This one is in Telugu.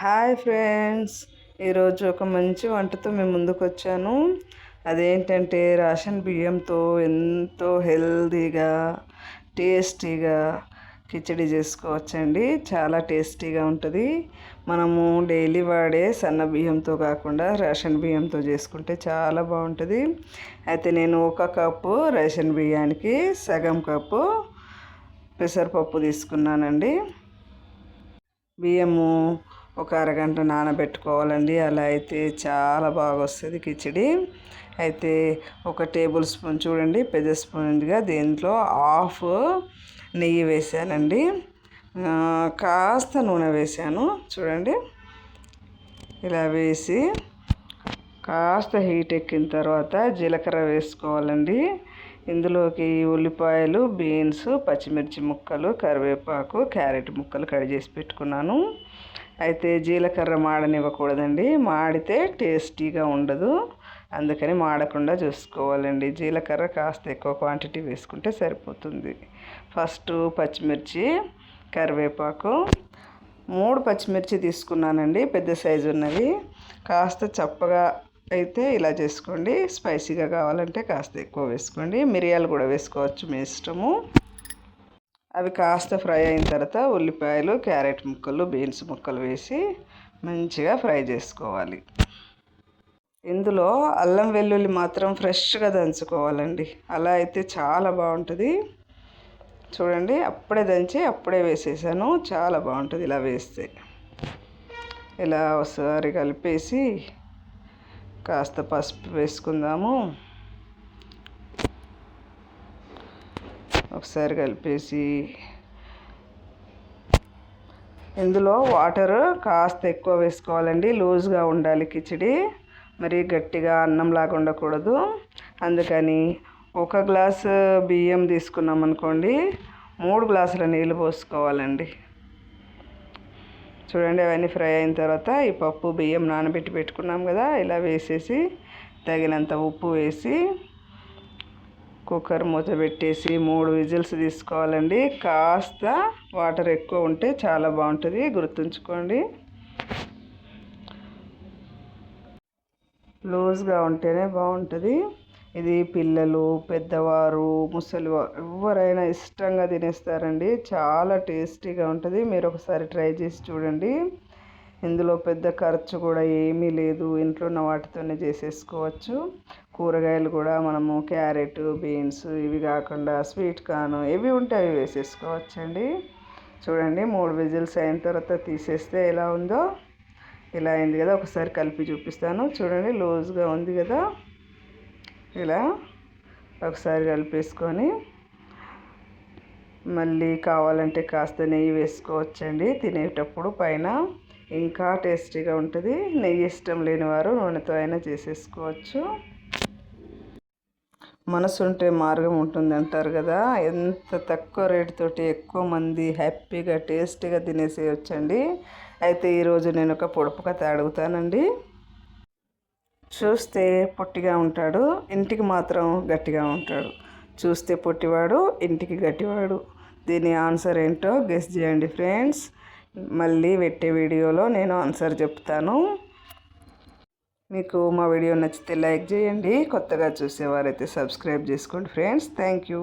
Hi friends. ఈరోజు ఒక మంచి వంటతో మేము ముందుకు వచ్చాను అదేంటంటే రేషన్ బియ్యంతో ఎంతో హెల్తీగా టేస్టీగా కిచడి చేసుకోవచ్చండి. చాలా టేస్టీగా ఉంటుంది. మనము డైలీ వాడే సన్న బియ్యంతో కాకుండా రేషన్ బియ్యంతో చేసుకుంటే చాలా బాగుంటుంది. అయితే నేను ఒక కప్పు రేషన్ బియ్యానికి సగం కప్పు పెసరపప్పు తీసుకున్నానండి. బియ్యము ఒక అరగంట నానబెట్టుకోవాలండి. అలా అయితే చాలా బాగా వస్తుంది కిచిడి. అయితే ఒక టేబుల్ స్పూన్ చూడండి పెద్ద స్పూన్గా దీంట్లో హాఫ్ నెయ్యి వేసానండి. కాస్త నూనె వేసాను చూడండి. ఇలా వేసి కాస్త హీట్ ఎక్కిన తర్వాత జీలకర్ర వేసుకోవాలండి. ఇందులోకి ఉల్లిపాయలు బీన్స్ పచ్చిమిర్చి ముక్కలు కరివేపాకు క్యారెట్ ముక్కలు కట్ చేసి పెట్టుకున్నాను. అయితే జీలకర్ర మాడనివ్వకూడదండి. మాడితే టేస్టీగా ఉండదు. అందుకని మాడకుండా చూసుకోవాలండి. జీలకర్ర కాస్త ఎక్కువ క్వాంటిటీ వేసుకుంటే సరిపోతుంది. ఫస్ట్ పచ్చిమిర్చి కరివేపాకు. మూడు పచ్చిమిర్చి తీసుకున్నానండి. పెద్ద సైజు ఉన్నవి కాస్త చప్పగా అయితే ఇలా చేసుకోండి. స్పైసీగా కావాలంటే కాస్త ఎక్కువ వేసుకోండి. మిరియాలు కూడా వేసుకోవచ్చు మీ ఇష్టము. అవి కాస్త ఫ్రై అయిన తర్వాత ఉల్లిపాయలు క్యారెట్ ముక్కలు బీన్స్ ముక్కలు వేసి మంచిగా ఫ్రై చేసుకోవాలి. ఇందులో అల్లం వెల్లుల్లి మాత్రం ఫ్రెష్గా దంచుకోవాలండి. అలా అయితే చాలా బాగుంటుంది. చూడండి అప్పుడే దంచి అప్పుడే వేసేసాను. చాలా బాగుంటుంది ఇలా వేస్తే. ఇలా ఒకసారి కలిపేసి కాస్త పసుపు వేసుకుందాము. ఒకసారి కలిపేసి ఇందులో వాటర్ కాస్త ఎక్కువ వేసుకోవాలండి. లూజ్గా ఉండాలి కిచిడి. మరి గట్టిగా అన్నంలాగా ఉండకూడదు. అందుకని ఒక గ్లాసు బియ్యం తీసుకున్నాం అనుకోండి మూడు గ్లాసుల నీళ్ళు పోసుకోవాలండి. చూడండి అవన్నీ ఫ్రై అయిన తర్వాత ఈ పప్పు బియ్యం నానబెట్టి పెట్టుకున్నాం కదా ఇలా వేసేసి తగినంత ఉప్పు వేసి కుక్కర్ మూత పెట్టేసి మూడు విజిల్స్ తీసుకోవాలండి. కాస్త వాటర్ ఎక్కువ ఉంటే చాలా బాగుంటుంది. గుర్తుంచుకోండి. లూజ్గా ఉంటేనే బాగుంటుంది. ఇది పిల్లలు పెద్దవారు ముసలి ఎవరైనా ఇష్టంగా తినేస్తారండి. చాలా టేస్టీగా ఉంటుంది. మీరు ఒకసారి ట్రై చేసి చూడండి. ఇందులో పెద్ద ఖర్చు కూడా ఏమీ లేదు. ఇంట్లో ఉన్న వాటితోనే చేసేసుకోవచ్చు. కూరగాయలు కూడా మనము క్యారెట్ బీన్స్ ఇవి కాకుండా స్వీట్ కార్న్ ఇవి ఉంటే అవి వేసేసుకోవచ్చండి. చూడండి మూడు విజిల్స్ అయిన తర్వాత తీసేస్తే ఎలా ఉందో. ఇలా అయింది కదా. ఒకసారి కలిపి చూపిస్తాను. చూడండి లూజ్గా ఉంది కదా. ఇలా ఒకసారి కలిపేసుకొని మళ్ళీ కావాలంటే కాస్త నెయ్యి వేసుకోవచ్చండి. తినేటప్పుడు పైన ఇంకా టేస్టీగా ఉంటుంది. నెయ్యి ఇష్టం లేని వారు నూనెతో అయినా చేసేసుకోవచ్చు. మనసు ఉంటే మార్గం ఉంటుంది అంటారు కదా. ఎంత తక్కువ రేటుతోటి ఎక్కువ మంది హ్యాపీగా టేస్టీగా తినేసేయచ్చండి. అయితే ఈరోజు నేను ఒక పొడుపు కథ అడుగుతానండి. చూస్తే పొట్టిగా ఉంటాడు ఇంటికి మాత్రం గట్టిగా ఉంటాడు. చూస్తే పొట్టివాడు ఇంటికి గట్టివాడు. దీని ఆన్సర్ ఏంటో గెస్ చేయండి ఫ్రెండ్స్. మళ్ళీ పెట్టే వీడియోలో నేను ఆన్సర్ చెప్తాను. మీకు మా వీడియో నచ్చితే లైక్ చేయండి. కొత్తగా చూసేవారైతే సబ్స్క్రైబ్ చేసుకోండి ఫ్రెండ్స్. Thank you.